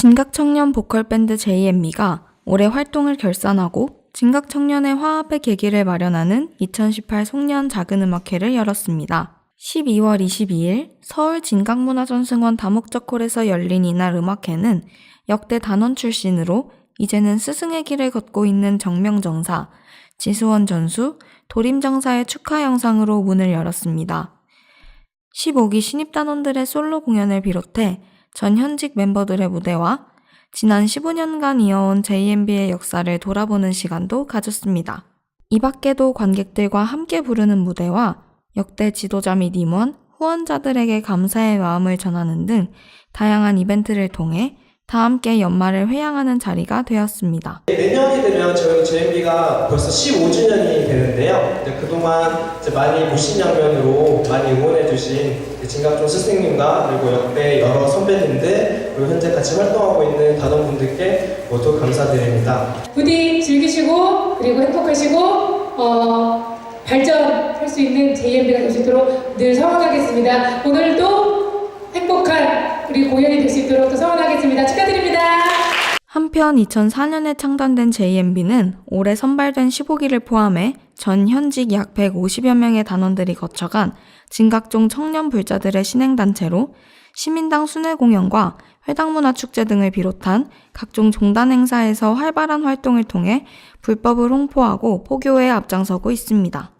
진각 청년 보컬 밴드 JMB가 올해 활동을 결산하고 진각 청년의 화합의 계기를 마련하는 2018 송년 작은 음악회를 열었습니다. 12월 22일 서울 진각문화전승원 다목적홀에서 열린 이날 음악회는 역대 단원 출신으로 이제는 스승의 길을 걷고 있는 정명정사, 지수원 전수, 도림정사의 축하 영상으로 문을 열었습니다. 15기 신입단원들의 솔로 공연을 비롯해 전 현직 멤버들의 무대와 지난 15년간 이어온 JMB의 역사를 돌아보는 시간도 가졌습니다. 이 밖에도 관객들과 함께 부르는 무대와 역대 지도자 및 임원, 후원자들에게 감사의 마음을 전하는 등 다양한 이벤트를 통해 다 함께 연말을 회양하는 자리가 되었습니다. 내년이 되면 저희 JMB가 벌써 15주년이 되는데요. 그동안 많이 무신양면으로 많이 응원해주신 진각종 스승님과 그리고 역대 여러 선배님들 그리고 현재 같이 활동하고 있는 단원분들께 모두 감사드립니다. 부디 즐기시고 그리고 행복하시고 어, 발전할 수 있는 JMB가 될 수 있도록 늘 성원하겠습니다. 오늘도 행복한 우리 공연이 될 수 있도록 또 성원하겠습니다. 축하드립니다. 한편 2004년에 창단된 JMB는 올해 선발된 15기를 포함해 전 현직 약 150여 명의 단원들이 거쳐간 진각종 청년 불자들의 신행단체로 시민당 순회 공연과 회당문화축제 등을 비롯한 각종 종단 행사에서 활발한 활동을 통해 불법을 홍보하고 포교에 앞장서고 있습니다.